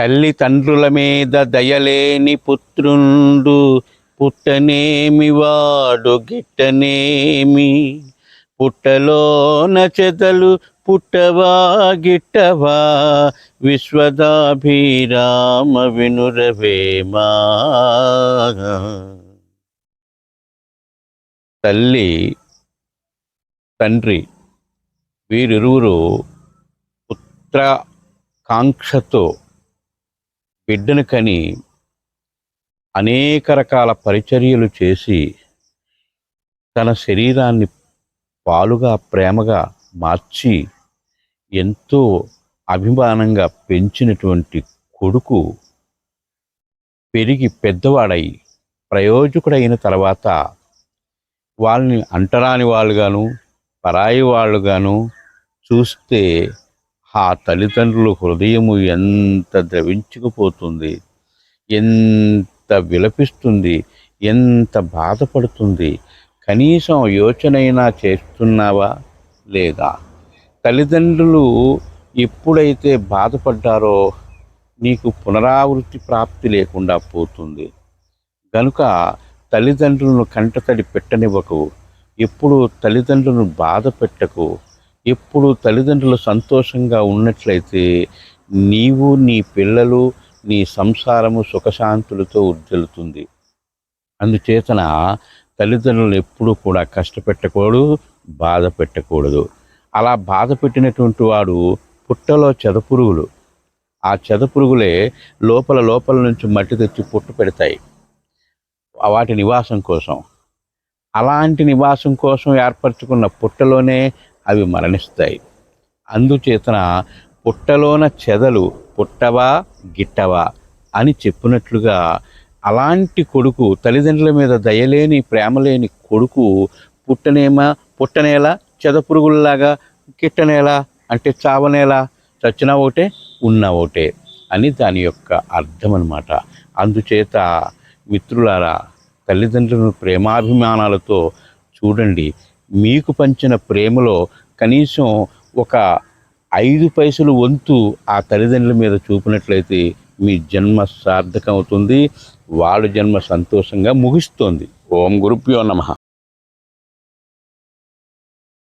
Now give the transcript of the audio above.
తల్లి తండ్రుల మీద దయలేని పుత్రుండు పుట్టనేమి వాడు గిట్టనేమి? పుట్టలోన చెదలు పుట్టవా గిట్టవా? విశ్వదాభిరామ వినురవేమా తల్లి తండ్రి వీరిరువురు పుత్ర కాంక్షతో బిడ్డను కని అనేక రకాల పరిచర్యలు చేసి తన శరీరాన్ని పాలుగా ప్రేమగా మార్చి ఎంతో అభిమానంగా పెంచినటువంటి కొడుకు పెరిగి పెద్దవాడై ప్రయోజకుడైన తర్వాత వాళ్ళని అంటరాని వాళ్ళుగాను పరాయి వాళ్ళుగాను చూస్తే ఆ తల్లిదండ్రుల హృదయము ఎంత ద్రవించుకుపోతుంది ఎంత విలపిస్తుంది ఎంత బాధపడుతుంది కనీసం యోచనైనా చేస్తున్నావా లేదా? తల్లిదండ్రులు ఎప్పుడైతే బాధపడ్డారో నీకు పునరావృత్తి ప్రాప్తి లేకుండా పోతుంది. కనుక తల్లిదండ్రులను కంటతడి పెట్టనివ్వకు ఎప్పుడు తల్లిదండ్రులను బాధ పెట్టకు ఎప్పుడు తల్లిదండ్రులు సంతోషంగా ఉన్నట్లయితే నీవు నీ పిల్లలు నీ సంసారము సుఖశాంతులతో ఉజ్జలుతుంది. అందుచేతన తల్లిదండ్రులను ఎప్పుడూ కూడా కష్టపెట్టకూడదు బాధ పెట్టకూడదు అలా బాధ పెట్టినటువంటి వాడు పుట్టలో చెదపురుగులు. ఆ చెదపురుగులే లోపల లోపల నుంచి మట్టి తెచ్చి పుట్టు పెడతాయి. వాటి నివాసం కోసం. అలాంటి నివాసం కోసం ఏర్పరచుకున్న పుట్టలోనే అవి మరణిస్తాయి. అందుచేతన పుట్టలోన చెదలు పుట్టవా గిట్టవా అని చెప్పినట్లుగా అలాంటి కొడుకు తల్లిదండ్రుల మీద దయలేని ప్రేమలేని కొడుకు పుట్టనేమా పుట్టనేలా చెదపురుగుల్లాగా గిట్టనేలా అంటే చావనేలా చచ్చినా ఒకటే ఉన్నా ఒకటే అని దాని యొక్క అర్థం అన్నమాట అందుచేత మిత్రులారా తల్లిదండ్రులను ప్రేమాభిమానాలతో చూడండి. మీకు పంచిన ప్రేమలో కనీసం ఒక ఐదు పైసలు వంతు ఆ తల్లిదండ్రుల మీద చూపినట్లయితే మీ జన్మ సార్థకం అవుతుంది వాళ్ళ జన్మ సంతోషంగా ముగుస్తుంది. ఓం గురుభ్యో నమః.